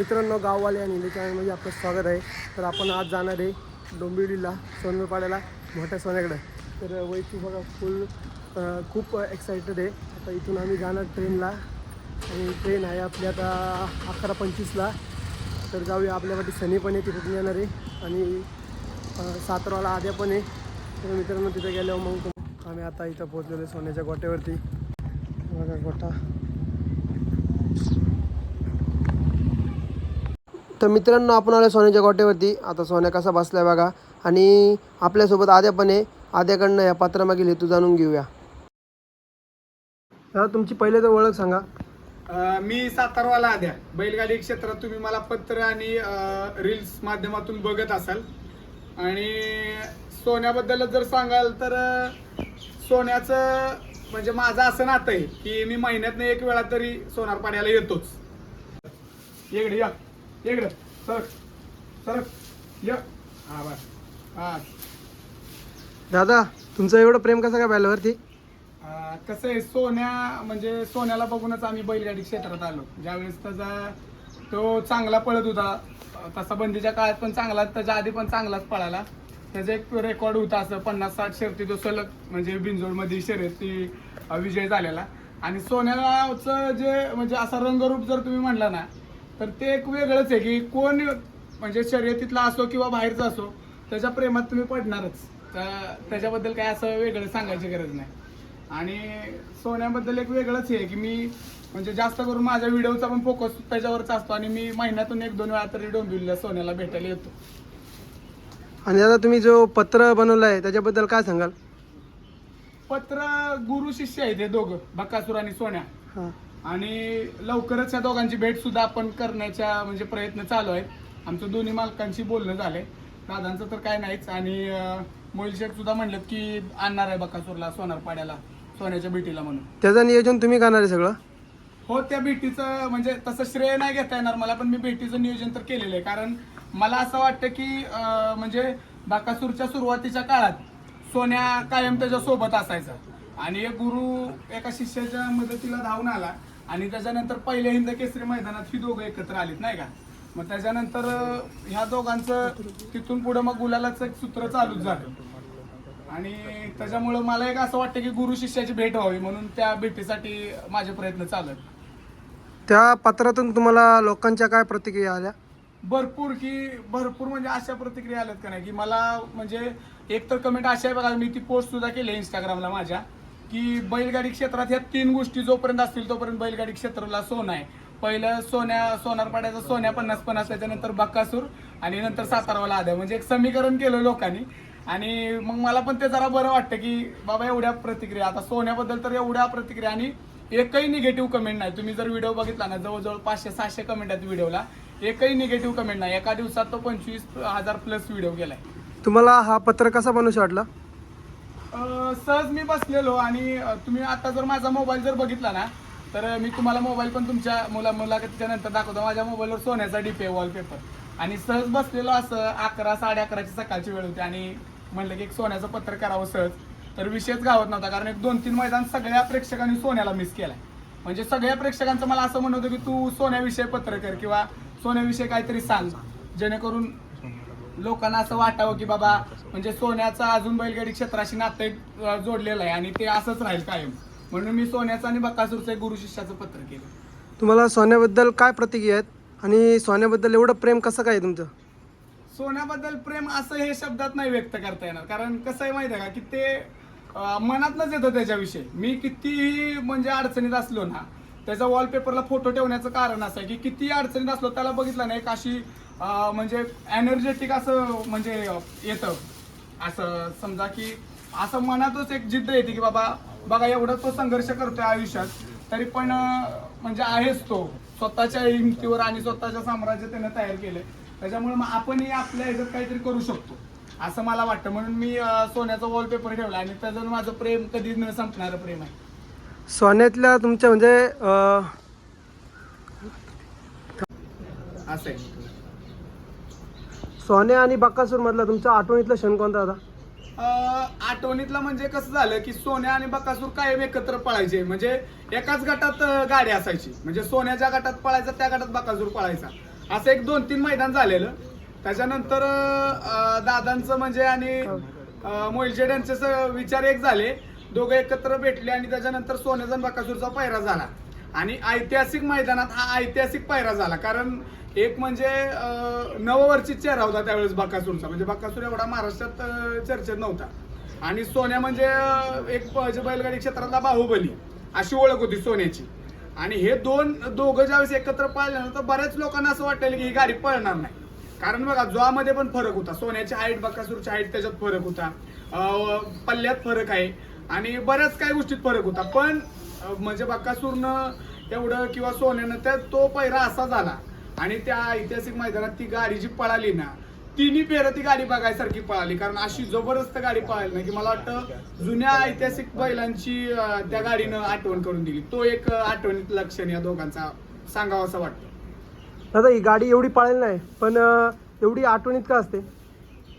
मित्रांनो गाववाले आणि इंडिया चॅनलमध्ये आपलं स्वागत आहे. तर आपण आज जाणार आहे डोंबिवलीला सोनपाड्याला मोठ्या सोन्याकडे. तर वैची बघा फुल खूप एक्सायटेड आहे. आता इथून आम्ही जाणार ट्रेनला आणि ट्रेन आहे आपली आता अकरा पंचवीसला. तर जाऊया आपल्यासाठी सनी पण आहे तिकडून येणार आहे. आणि साताराला आद्या पण आहे. तर मित्रांनो तिथे गेल्यावर मग आम्ही आता इथं पोहोचलेलो सोन्याच्या गोट्यावरती. बघा गोटा. तर मित्रांनो आपण आलो सोन्याच्या गोट्यावरती. आता सोन्या कसा बसलाय बघा. आणि आपल्यासोबत आद्या पण आहे. आद्याकडनं या पात्रामागील हेतू जाणून घेऊया. दादा तुमची पहिले तर ओळख सांगा. मी सातारवाला आद्या. बैलगाडी क्षेत्रात तुम्ही मला पत्र आणि रील्स माध्यमातून बघत असाल. आणि सोन्याबद्दल जर सांगाल तर सोन्याचं म्हणजे माझं असं नातं आहे की मी महिन्यातनं एक वेळा तरी सोनार पाण्याला येतोच. इकडे या. इकडे. सरक. सरक. या. हा बस. हा. दादा तुमचं एवढं प्रेम कसं काय बैलावरती अं, कसं आहे सोन्या म्हणजे सोन्याला बघूनच आम्ही बैलगाडी क्षेत्रात आलो. ज्यावेळेस त्याचा तो चांगला पळत होता अं, तसा बंदीच्या काळात पण चांगला त्याच्या आधी पण चांगलाच पळाला. त्याचा एक रेकॉर्ड होता असं पन्नास साठ शर्ती तो सलग म्हणजे बिंजोडमध्ये शर्यती अं, विजय झालेला. आणि सोन्याचं जे म्हणजे असा रंगरूप जर तुम्ही म्हणला ना तर ते एक वेगळंच आहे की कोण म्हणजे शर्यतीतला असो किंवा बाहेरचा असो त्याच्या प्रेमात तुम्ही पडणारच. त्या- त्याच्याबद्दल काय असं वेगळं सांगायची गरज नाही. आणि सोन्याबद्दल एक वेगळंच आहे की मी म्हणजे जास्त करून माझ्या व्हिडिओचा पण फोकस त्याच्यावरच असतो आणि मी महिन्यातून एक दोन वेळा तरी डोंबिवलीला सोन्याला भेटायला येतो. आणि दादा तुम्ही जो पत्र बनवलं आहे त्याच्याबद्दल काय सांगाल? पत्र गुरु शिष्य आहेत हे दोघं बकासूर आणि सोन्या. हां. आणि लवकरच या दोघांची भेट सुद्धा आपण करण्याच्या म्हणजे प्रयत्न चालू आहेत. आमचं दोन्ही मालकांशी बोलणं झालंय. दादांचं तर काय नाहीच. आणि मोहिल सुद्धा म्हणलं की आणणार आहे बकासूरला सोनार पाड्याला सोन्याच्या भेटीला म्हणून. त्याचं नियोजन तुम्ही करणार आहे सगळं? हो त्या भेटीचं म्हणजे तसं श्रेय नाही घेता येणार मला पण मी भेटीचं नियोजन तर केलेलं आहे. कारण मला असं वाटतं की म्हणजे बाकासूरच्या सुरुवातीच्या काळात सोन्या कायम त्याच्या सोबत असायचा. आणि एक गुरु एका शिष्याच्या मदतीला धावून आला. आणि त्याच्यानंतर पहिल्या हिंद केसरी मैदानात ही दोघं एकत्र आलीत नाही का? मग त्याच्यानंतर ह्या दोघांचं तिथून पुढे मग गुलालाचं एक सूत्र चालूच झालं. आणि त्याच्यामुळं मला एक असं वाटतं की गुरु शिष्याची भेट व्हावी म्हणून त्या भेटीसाठी माझे प्रयत्न चालू आहेत त्या पत्रातून तुम्हाला लोकांच्या काय प्रतिक्रिया आल्या? भरपूर की भरपूर म्हणजे अशा प्रतिक्रिया आल्यात का नाही? की मला म्हणजे एक तर कमेंट अशा आहे बघा मी ती पोस्ट सुद्धा केली इंस्टाग्रामला माझ्या. की बैलगाडी क्षेत्रात ह्या तीन गोष्टी जोपर्यंत असतील तोपर्यंत बैलगाडी क्षेत्राला सोनं आहे. पहिलं सोन्या सोनारपाड्याचा सोन्या पन्नास पन्नास त्याच्यानंतर बक्कासूर आणि नंतर सातारावाला आद्या म्हणजे एक समीकरण केलं लोकांनी. आणि मग मला पण ते जरा बरं वाटतं की बाबा एवढ्या प्रतिक्रिया आता सोन्याबद्दल तर एवढ्या प्रतिक्रिया आणि एकही निगेटिव्ह कमेंट नाही. तुम्ही जर व्हिडिओ बघितला ना जवळजवळ पाचशे सहाशे कमेंट आहेत व्हिडिओला एकही निगेटिव्ह कमेंट नाही. एका दिवसात तो पंचवीस हजार प्लस व्हिडिओ गेलाय. तुम्हाला हा पत्र कसा बनवू वाटला सहज मी बसलेलो आणि तुम्ही आता जर माझा मोबाईल जर बघितला ना तर मी तुम्हाला मोबाईल पण तुमच्या मुला मुलाखतीच्या नंतर दाखवतो. माझ्या मोबाईलवर सोन्याचा डीपे वॉलपेपर. आणि सहज बसलेलो असं अकरा साडे अकराची सकाळची वेळ होती आणि म्हणलं की एक सोन्याचं पत्र करावं सहज. तर विषयच गावत नव्हता कारण एक दोन तीन मैदान सगळ्या प्रेक्षकांनी सोन्याला मिस केलाय. म्हणजे सगळ्या प्रेक्षकांचं मला असं म्हणत होतं की तू सोन्याविषयी पत्र कर किंवा सोन्याविषयी काहीतरी सांग. जेणेकरून लोकांना असं वाटावं की बाबा म्हणजे सोन्याचं अजून बैलगाडी क्षेत्राशी नातं एक, जोडलेलं आहे आणि ते असंच राहील कायम. म्हणून मी सोन्याचं आणि बकासूरचं एक गुरु शिष्याचं पत्र केलं. तुम्हाला सोन्याबद्दल काय प्रतिक्रिया आहेत? आणि सोन्याबद्दल एवढं प्रेम कसं काय आहे तुमचं? सोन्याबद्दल प्रेम असं हे शब्दात नाही व्यक्त करता येणार. कारण कसं आहे माहिती आहे का की ते अं, मनातनच येतं त्याच्याविषयी. मी कितीही म्हणजे अडचणीत असलो ना त्याचा वॉलपेपरला फोटो ठेवण्याचं कारण असं आहे की कितीही अडचणीत असलो त्याला बघितलं ना एक अशी म्हणजे एनर्जेटिक असं म्हणजे येतं. असं समजा की असं मनातच एक जिद्द येते की बाबा बघा एवढा तो संघर्ष करतोय आयुष्यात तरी पण म्हणजे आहेच तो. स्वतःच्या हिमतीवर आणि स्वतःच्या साम्राज्य त्यानं तयार केलंय. त्याच्यामुळे मग आपणही आपल्या ह्याच्यात काहीतरी करू शकतो. असं मला वाटतं. म्हणून मी सोन्याचा वॉलपेपर ठेवला आणि त्याचं माझं प्रेम कधीच न संपणारं प्रेम आहे. सोन्यातल्या तुमच्या म्हणजे असं आहे. सोन्या आणि बक्कासूर मधला तुमच्या आठवणीतला क्षण कोणता होता अं, आठवणीतलं म्हणजे कसं झालं की सोन्या आणि बकासूर कायम एकत्र पळायचे. म्हणजे एकाच गटात अं, गाडी असायची. म्हणजे सोन्याच्या गटात पळायचा त्या गटात बकासूर पळायचा. असं एक दोन तीन मैदान झालेलं. त्याच्यानंतर अं, दादांचं म्हणजे आणि अं, मोहिलशेड यांचे स- विचार एक झाले. दोघं एकत्र भेटले आणि त्याच्यानंतर सोन्याजन बकासूरचा पायरा झाला. आणि ऐतिहासिक मैदानात हा ऐतिहासिक पायरा झाला. कारण एक म्हणजे नववर्षीत चेहरा होता त्यावेळेस बकासूरचा. म्हणजे बाकासूर एवढा महाराष्ट्रात चर्चेत नव्हता. आणि सोन्या म्हणजे एक बैलगाडी क्षेत्रातला बाहुबली अशी ओळख होती सोन्याची. आणि हे दोन दोघं ज्यावेळेस एकत्र पळल्यानंतर बऱ्याच लोकांना असं वाटेल की ही गाडी पळणार नाही. कारण बघा जोआमध्ये पण फरक होता. सोन्याची हाईट बकासूरची हाईट त्याच्यात फरक होता. पल्ल्यात फरक आहे. आणि बऱ्याच काही गोष्टीत फरक होता. पण म्हणजे बकासूरनं एवढं किंवा सोन्यानं त्या तो पैरा असा झाला. आणि त्या ऐतिहासिक मैदानात ती गाडी जी पळाली ना तिन्ही फेरं ती गाडी बघायसारखी पळाली. कारण अशी जबरदस्त गाडी पळाली ना की मला वाटतं जुन्या ऐतिहासिक बैलांची त्या गाडीनं आठवण करून दिली. तो एक आठवणीत लक्षण या दोघांचा सांगावा असं वाटतं. दादा ही गाडी एवढी पाळेल नाही पण एवढी आठवणीत का असते?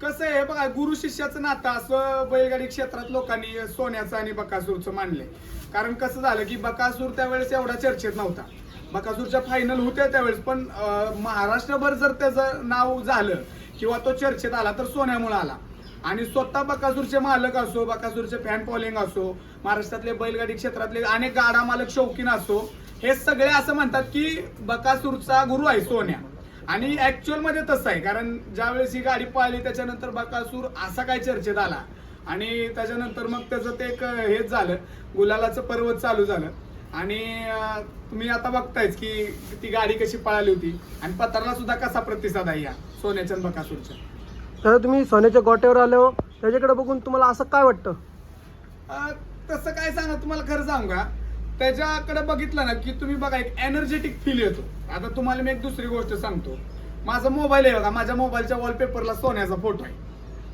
कसं आहे बघा गुरु शिष्याचं नातं असं बैलगाडी क्षेत्रात लोकांनी सोन्याचं आणि बकासूरचं मानलंय. कारण कसं झालं की बकासूर त्यावेळेस एवढा चर्चेत नव्हता. बकासूरच्या फायनल होत्या त्यावेळेस पण महाराष्ट्रभर जर त्याचं नाव झालं किंवा तो चर्चेत आला तर सोन्यामुळे आला. आणि स्वतः बकासूरचे मालक असो बकासूरचे फॅन फॉलोइंग असो महाराष्ट्रातले बैलगाडी क्षेत्रातले अनेक गाडा मालक शौकीन असो हे सगळे असं म्हणतात की बकासूरचा गुरु आहे सोन्या. आणि ऍक्च्युअलमध्ये तसं आहे कारण ज्यावेळेस ही गाडी पळाली त्याच्यानंतर बकासूर असा काय चर्चेत आला. आणि त्याच्यानंतर मग त्याचं ते एक हेच झालं गुलालाचं पर्वत चालू झालं. आणि तुम्ही आता बघतायच की ती गाडी कशी पळाली होती. आणि पत्राला सुद्धा कसा प्रतिसाद आहे या सोन्याच्या बकासूरच्या? दादा तुम्ही सोन्याच्या गोट्यावर आलो त्याच्याकडे बघून तुम्हाला असं काय वाटतं? तसं काय सांगा तुम्हाला खरं सांगू का? त्याच्याकडे बघितलं ना की तुम्ही बघा एक एनर्जेटिक फील येतो. आता तुम्हाला मी एक दुसरी गोष्ट सांगतो. माझा मोबाईल आहे बघा माझ्या मोबाईलच्या वॉलपेपरला सोन्याचा फोटो आहे.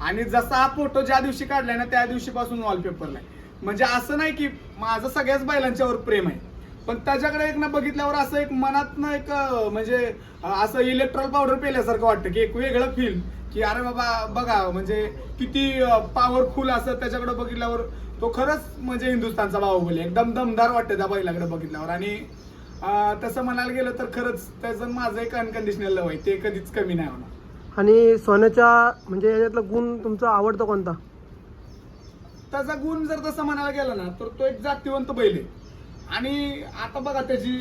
आणि जसा हा फोटो ज्या दिवशी काढलाय ना त्या दिवशीपासून वॉलपेपरला आहे. म्हणजे असं नाही की माझं सगळ्याच बैलांच्यावर प्रेम आहे. पण त्याच्याकडे एक ना बघितल्यावर असं एक मनातनं एक म्हणजे असं इलेक्ट्रॉल पावडर पेल्यासारखं वाटतं की एक वेगळं फील की अरे बाबा बघा म्हणजे किती पॉवरफुल असं त्याच्याकडे बघितल्यावर तो खरंच म्हणजे हिंदुस्थानचा बाहुबली आहे. एकदम दमदार वाटतं त्या बैलाकडे बघितल्यावर. आणि तसं म्हणायला गेलं तर खरंच त्याचं माझं एक अनकंडिशनल लव आहे. ते कधीच कमी नाही होणार. आणि सोन्याच्या म्हणजे याच्यातला गुण तुमचा आवडता कोणता? त्याचा गुण जर तसं म्हणायला गेला ना तर तो एक जातीवंत बैल आहे. आणि आता बघा त्याची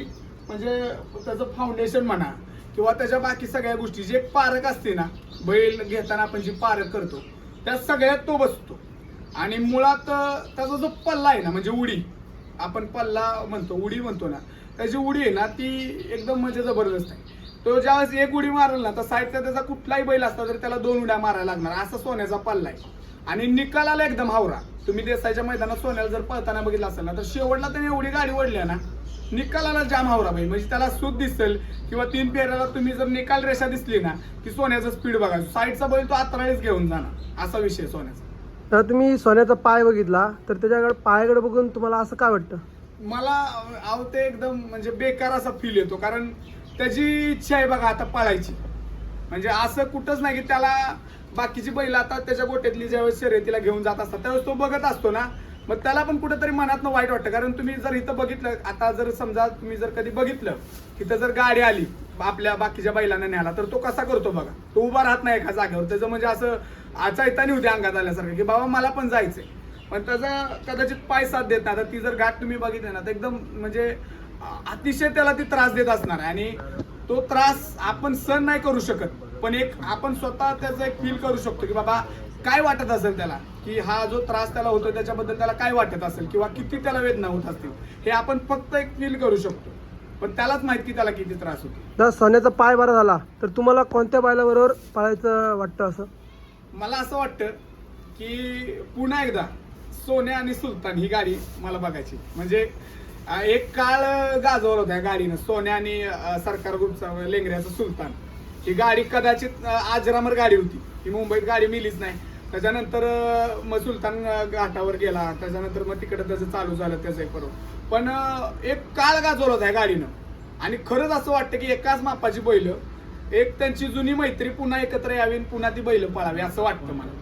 म्हणजे त्याचं फाउंडेशन म्हणा किंवा त्याच्या बाकी सगळ्या गोष्टी जे एक पारक असते ना बैल घेताना आपण जी पारक करतो त्या सगळ्यात तो बसतो. आणि मुळात त्याचा जो पल्ला आहे ना म्हणजे उडी आपण पल्ला म्हणतो उडी म्हणतो ना त्याची उडी आहे ना ती एकदम म्हणजे जबरदस्त आहे. तो ज्यावेळेस एक उडी मारेल ना तर साईडचा त्याचा कुठलाही बैल असला तर त्याला दोन उड्या मारायला लागणार. असा सोन्याचा पल्ला आहे. आणि निकालाला एकदम हावरा. तुम्ही देसाईच्या मैदानात सोन्याला जर पळताना बघितलं असेल ना तर शेवटला त्याने एवढी गाडी ओढली आहे ना. निकालाला जाम हावरा पाहिजे म्हणजे त्याला सूद दिसेल किंवा तीन पेऱ्याला तुम्ही जर निकाल रेषा दिसली ना की सोन्याचा स्पीड बघा. साईडचा बैल तो आतराळीच घेऊन जाणार. असा विषय सोन्याचा. तर तुम्ही सोन्याचा पाय बघितला तर त्याच्याकडे पायाकडे बघून तुम्हाला असं काय वाटतं? मला अहो ते एकदम म्हणजे बेकार असा फील येतो. कारण त्याची इच्छा आहे बघा आता पळायची. म्हणजे असं कुठंच नाही की त्याला बाकीची बैल आता त्याच्या गोट्यातली ज्यावेळेस शर्यतीला घेऊन जात असतात त्यावेळेस तो बघत असतो ना. मग त्याला पण कुठेतरी मनातनं वाईट वाटतं. कारण तुम्ही जर इथं बघितलं आता जर समजा तुम्ही जर कधी बघितलं तिथं जर गाडी आली आपल्या बाकीच्या बैलांना न्यायला तर तो कसा करतो बघा. तो उभा राहत नाही एका जागेवर. त्याचं म्हणजे असं आचायतानी होते अंगात आल्यासारखं की बाबा मला पण जायचंय. पण त्याचा कदाचित पाय साथ देत नाही. आता ती जर गाठ तुम्ही बघितली ना तर एकदम म्हणजे अतिशय त्याला ती त्रास देत असणार आणि तो त्रास आपण सहन नाही करू शकत. पण एक आपण स्वतः त्याचं एक फील करू शकतो की बाबा काय वाटत असेल त्याला? की हा जो त्रास त्याला होतो त्याच्याबद्दल त्याला काय वाटत असेल? किंवा किती त्याला वेदना होत असतील? हे आपण फक्त एक फील करू शकतो. पण त्यालाच माहीत की त्याला किती त्रास होतो जर सोन्याचा पाय बरा झाला तर तुम्हाला कोणत्या बैलाबरोबर पळायचं वाटतं असं? मला असं वाटतं की पुन्हा एकदा सोने आणि सुलतान ही गाडी मला बघायची. म्हणजे एक काळ गाजवला होता गाडीनं सोन्या आणि सरकार ग्रुपचा लेंगऱ्याचा सुलतान. ही गाडी कदाचित आजरामर गाडी होती. ही मुंबईत गाडी मिलीच नाही. त्याच्यानंतर मग सुलतान घाटावर गेला. त्याच्यानंतर मग तिकडं त्याचं चालू झालं त्याचं एक बरोबर पण एक काळ गाजवला होता ह्या गाडीनं. आणि खरंच असं वाटतं की एकाच मापाची बैल एक त्यांची जुनी मैत्री पुन्हा एकत्र यावी आणि पुन्हा ती बैल पळावी असं वाटतं मला.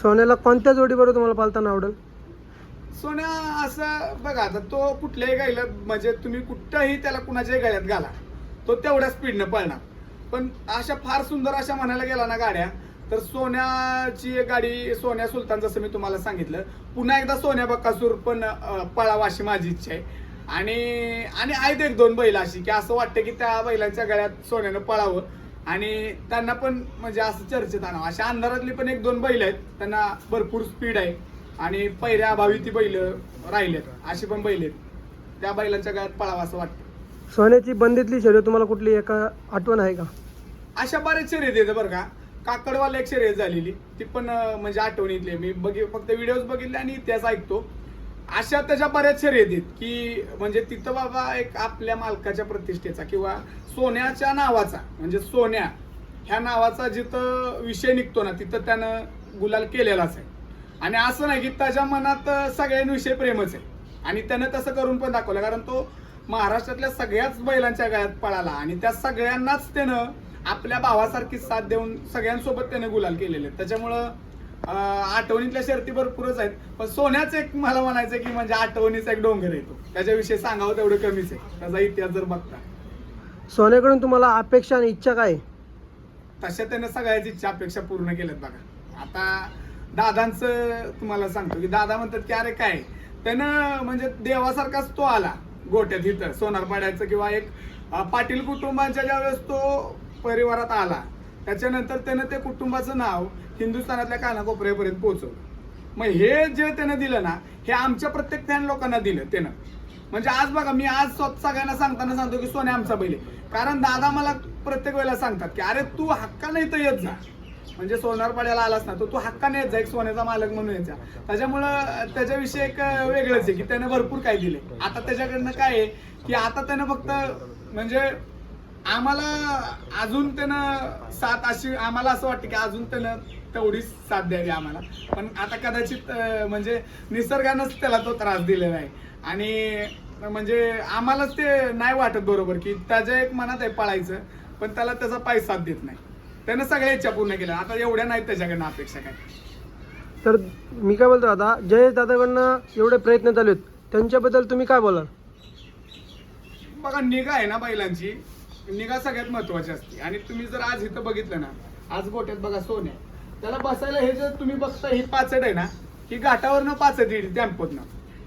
सोन्याला कोणत्या जोडीबरोबर तुम्हाला पालताना आवडेल? सोन्या असं बघा आता तो कुठल्याही गायला म्हणजे तुम्ही कुठंही त्याला कुणाच्याही गळ्यात घाला तो तेवढ्या स्पीडनं पळणार. पण अशा फार सुंदर अशा म्हणायला गेला ना गाड्या तर सोन्याची गाडी सोन्या सुलतान जसं मी तुम्हाला सांगितलं पुन्हा एकदा सोन्या बक्कासूर पण पळावा अशी माझी इच्छा आहे. आणि आणि आहेत एक दोन बैल अशी की असं वाटतं की त्या बैलांच्या गळ्यात सोन्यानं पळावं. आणि त्यांना पण म्हणजे असं चर्चेत आणावं. अशा अंधारातली पण एक दोन बैल आहेत त्यांना भरपूर स्पीड आहे. आणि पहिल्या अभावी ती बैल राहिलेत अशी पण बैल आहेत. त्या बैलांच्या गळ्यात पळावं असं वाटतं. सोन्याची बंदीतली शर्यत तुम्हाला कुठली एका आठवण आहे का? अशा बऱ्याच शर्यत येतं बरं का. काकडवाला एक शर्यत झालेली. ती पण म्हणजे आठवणीतली. मी बघी फक्त व्हिडिओज बघितले आणि इतिहास ऐकतो. अशा त्याच्या बऱ्याच शर्यत आहेत की म्हणजे तिथं बाबा एक आपल्या मालकाच्या प्रतिष्ठेचा किंवा सोन्याच्या नावाचा म्हणजे सोन्या ह्या नावाचा जिथं विषय निघतो ना तिथं त्यानं गुलाल केलेलाच आहे. आणि असं नाही की त्याच्या मनात सगळ्यांविषयी प्रेमच आहे. आणि त्यानं तसं करून पण दाखवलं कारण तो महाराष्ट्रातल्या सगळ्याच बैलांच्या गळ्यात पळाला आणि त्या सगळ्यांनाच त्यानं आपल्या भावासारखी साथ देऊन सगळ्यांसोबत त्याने गुलाल केलेले त्याच्यामुळं आठवणीतल्या शर्ती भरपूरच आहेत. पण सोन्याच एक मला म्हणायचं की म्हणजे आठवणीचा एक डोंगर येतो त्याच्याविषयी सांगावं तेवढं कमीच आहे. त्याचा इतिहास जर बघता. सोन्याकडून तुम्हाला अपेक्षा आणि इच्छा काय? आहे? तशा त्यानं सगळ्याची इच्छा अपेक्षा पूर्ण केल्यात बघा. आता दादांचं तुम्हाला सांगतो की दादा म्हणतात की अरे काय? त्यानं म्हणजे देवासारखाच तो आला गोट्यात इथं सोनारपाड्याचं किंवा एक पाटील कुटुंबांच्या ज्यावेळेस तो परिवारात आला त्याच्यानंतर त्यानं ते कुटुंबाचं नाव हिंदुस्थानातल्या कानाकोपऱ्यापर्यंत पोहोचवलं. मग हे जे त्यानं दिलं ना हे आमच्या प्रत्येक फॅन लोकांना दिलं त्यानं. म्हणजे आज बघा मी आज स्वतः सगळ्यांना सांगताना सांगतो की सोन्या आमचा बैल कारण दादा मला प्रत्येक वेळेला सांगतात की अरे तू हक्काने इथं येत जा. म्हणजे सोनारपाड्याला आलास ना तर तू हक्काने यायचा एक सोन्याचा मालक म्हणून यायचा. त्याच्यामुळं त्याच्याविषयी एक वेगळंच आहे की त्याने भरपूर काय दिले आता त्याच्याकडनं काय आहे की आता त्यानं फक्त म्हणजे आम्हाला अजून त्यानं साथ अशी आम्हाला असं वाटतं की अजून त्यानं तेवढीच साथ द्यावी आम्हाला. पण आता कदाचित म्हणजे निसर्गानंच त्याला तो त्रास दिलेला आहे. आणि म्हणजे आम्हालाच ते नाही वाटत बरोबर की त्याच्या एक मनात आहे पळायचं पण त्याला त्याचा पाय साथ देत नाही. त्यानं सगळ्या इच्छा पूर्ण केल्या. आता एवढ्या नाहीत त्याच्याकडनं अपेक्षा काय. तर मी काय बोलतो आता जयेश दादाकडनं एवढे प्रयत्न चालू आहेत. त्यांच्याबद्दल तुम्ही काय बोलाल? बघा निगा आहे ना बैलांची. निगा सगळ्यात महत्वाची असते. आणि तुम्ही जर आज इथं बघितलं ना आज गोट्यात बघा सोन्या. त्याला बसायला हे जर तुम्ही बघता ही पाचट आहे ना ही घाटावरनं पाचट येईल टॅम्पोतनं.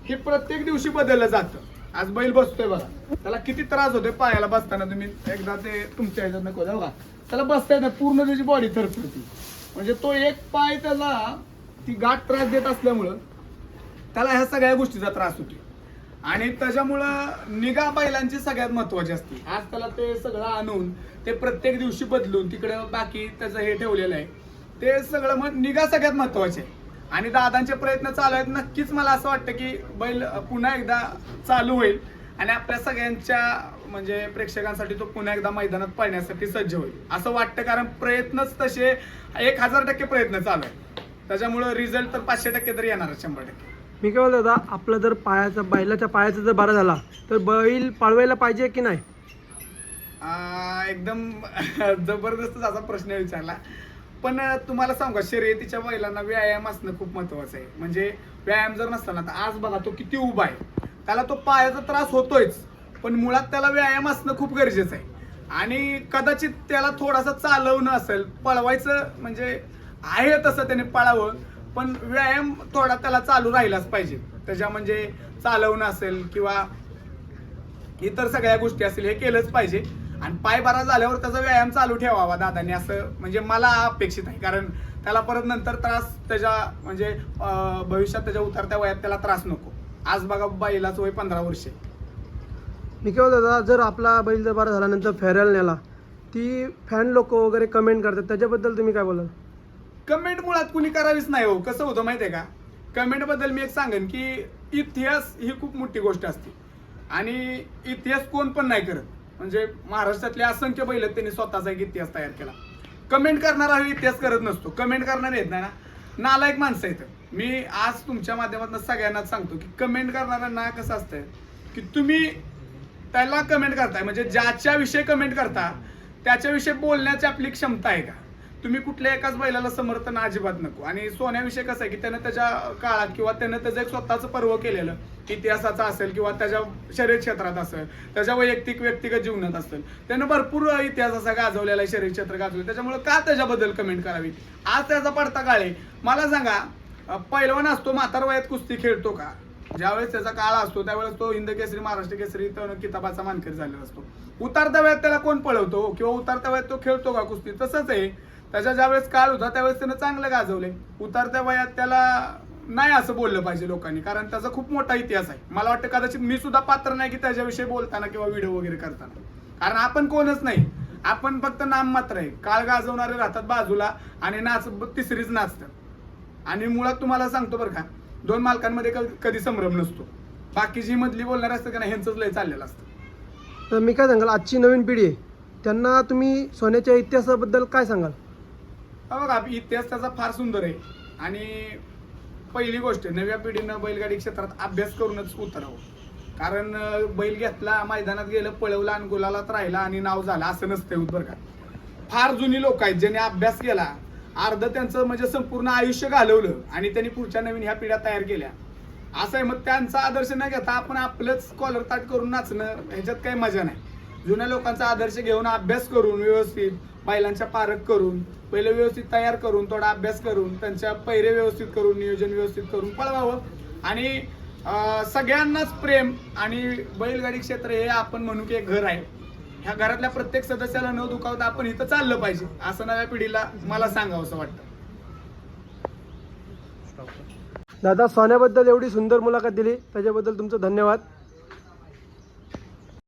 हे प्रत्येक दिवशी बदललं जातं. आज बैल बसतोय बघा. त्याला किती त्रास होतोय पायाला बसताना तुम्ही एकदा ते तुमच्या ह्याच्यात नको बघा त्याला बसता येत पूर्ण त्याची बॉडी थरथरती. म्हणजे तो एक पाय त्याला ती गाठ त्रास देत असल्यामुळं त्याला ह्या सगळ्या गोष्टीचा त्रास होतो आणि त्याच्यामुळं निगा बैलांची सगळ्यात महत्वाची असते. आज त्याला ते सगळं आणून ते प्रत्येक दिवशी बदलून तिकडे बाकी त्याचं हे ठेवलेलं आहे. ते सगळं मग निगा सगळ्यात महत्त्वाचे आहे. आणि दादांचे प्रयत्न चालू आहेत. नक्कीच मला असं वाटतं की बैल पुन्हा एकदा चालू होईल. आणि आपल्या सगळ्यांच्या म्हणजे प्रेक्षकांसाठी तो पुन्हा एकदा मैदानात पळण्यासाठी सज्ज होईल. असं वाटतं कारण प्रयत्नच तसे एक हजार टक्के प्रयत्न चालू आहे त्याच्यामुळं रिझल्ट तर पाचशे टक्के तर येणार शंभर टक्के. मी काय बोलतो दादा आपला जर पायाचा बैलाच्या पायाचा जर बरा झाला तर बैल पाळवायला पाहिजे की नाही? आ, एकदम जबरदस्त असा प्रश्न विचारला. पण तुम्हाला सांगू शर्यतीच्या बैलांना व्यायाम असणं खूप महत्वाचं आहे. म्हणजे व्यायाम जर नसला ना तर आज बघा तो किती उभा आहे. त्याला तो पायाचा त्रास होतोयच. पण मुळात त्याला व्यायाम असणं खूप गरजेचं आहे. आणि कदाचित त्याला थोडासा चालवणं असेल पळवायचं म्हणजे आहे तसं त्याने पळावं पण व्यायाम थोडा त्याला चालू राहिलाच पाहिजे. त्याच्या म्हणजे चालवणं असेल किंवा इतर सगळ्या गोष्टी असतील हे केलंच पाहिजे. आणि पाय बरा झाल्यावर त्याचा व्यायाम चालू ठेवावा दादांनी असं म्हणजे मला अपेक्षित आहे. कारण त्याला परत नंतर त्रास त्याच्या म्हणजे भविष्यात त्याच्या उतरत्या वयात त्याला त्रास नको. आज बघा बाईलाच वय पंधरा वर्षे मी दादा जर आपला बैल जर बरा झाल्यानंतर फेरायला नेला ती फॅन लोक वगैरे कमेंट करतात. त्याच्याबद्दल तुम्ही काय बोलाल? कमेंट मुळात कुणी करावीच नाही हो. कसं होतं माहितीये का? कमेंटबद्दल मी एक सांगेन की इतिहास ही खूप मोठी गोष्ट असते. आणि इतिहास कोण पण नाही करत. म्हणजे महाराष्ट्रातले असंख्य बैल त्यांनी स्वतःचा एक इतिहास तयार केला. कमेंट करणारा हा इतिहास करत नसतो. कमेंट करणारे नाही ना नालायक माणसं येतं मी आज तुमच्या माध्यमातून सगळ्यांनाच सांगतो की कमेंट करणाऱ्यांना कसं असतं की तुम्ही त्याला कमेंट करताय. म्हणजे ज्याच्याविषयी कमेंट करता त्याच्याविषयी बोलण्याची आपली क्षमता आहे का? तुम्ही कुठल्या एकाच बैलाला समर्थन अजिबात नको. आणि सोन्याविषयी कसं आहे की त्यानं त्याच्या काळात किंवा त्यानं त्याचं एक स्वतःचं पर्व केलेलं इतिहासाचं असेल किंवा त्याच्या शरीर क्षेत्रात असेल त्याच्या वैयक्तिक व्यक्तिगत जीवनात असेल त्यानं भरपूर इतिहास असा गाजवलेला आहे शरीर क्षेत्र गाजवलं त्याच्यामुळे का त्याच्याबद्दल कमेंट करावी? आज त्याचा पडता काळ. आहे मला सांगा पैलवान असतो म्हातार वयात कुस्ती खेळतो का? ज्यावेळेस त्याचा काळ असतो त्यावेळेस तो हिंद केसरी महाराष्ट्र केसरी तो किताबाचा मानकरी झालेला असतो. उतारत्या वयात त्याला कोण पळवतो? किंवा उतारत्या वयात तो खेळतो का कुस्ती? तसंच आहे. त्याच्या ज्यावेळेस काळ होता त्यावेळेस त्यानं चांगलं गाजवले उतारत्या वयात त्याला नाही असं बोललं पाहिजे लोकांनी कारण त्याचा खूप मोठा इतिहास आहे. मला वाटतं कदाचित मी सुद्धा पात्र नाही की त्याच्याविषयी बोलताना किंवा व्हिडिओ वगैरे करताना. कारण आपण कोणच नाही. आपण फक्त नाम मात्र आहे. काळ गाजवणारे राहतात बाजूला आणि नाच तिसरीच नाचतात. आणि मुळात तुम्हाला सांगतो बरं का दोन मालकांमध्ये कधी संभ्रम नसतो. बाकी जी मधली बोलणार असतं का नाही ह्यांचंच लय चाललेलं असतं. तर मी काय सांगाल आजची नवीन पिढी आहे. त्यांना तुम्ही सोन्याच्या इतिहासाबद्दल काय सांगाल? बघा इतिहास त्याचा फार सुंदर आहे. आणि पहिली गोष्ट नव्या पिढीनं बैलगाडी क्षेत्रात अभ्यास करूनच उतरावं. कारण बैल घेतला मैदानात गेलं पळवलं आणि गुलालात राहिला आणि नाव झालं असं नसतं बरं का फार जुनी लोक आहेत ज्यांनी अभ्यास केला अर्ध त्यांचं म्हणजे संपूर्ण आयुष्य घालवलं आणि त्यांनी पुढच्या नवीन ह्या पिढ्या तयार केल्या. असं आहे मग त्यांचा आदर्श न घेता आपण आपलंच कॉलर ताट करून नाचणं ह्याच्यात काही मजा नाही. जुन्या लोकांचा आदर्श घेऊन अभ्यास करून व्यवस्थित बैलांच्या पारख करून पहिले व्यवस्थित तयार करून थोडा अभ्यास करून त्यांच्या पैरे व्यवस्थित करून नियोजन व्यवस्थित करून पळवावं. आणि सगळ्यांनाच प्रेम आणि बैलगाडी क्षेत्र हे आपण म्हणू की एक घर आहे. ह्या घरातल्या प्रत्येक सदस्याला न दुखावता आपण इथं चाललं पाहिजे. असं नव्या पिढीला मला सांगावं असं वाटतं. दादा सोन्याबद्दल एवढी सुंदर मुलाखत दिली. त्याच्याबद्दल तुमचं धन्यवाद.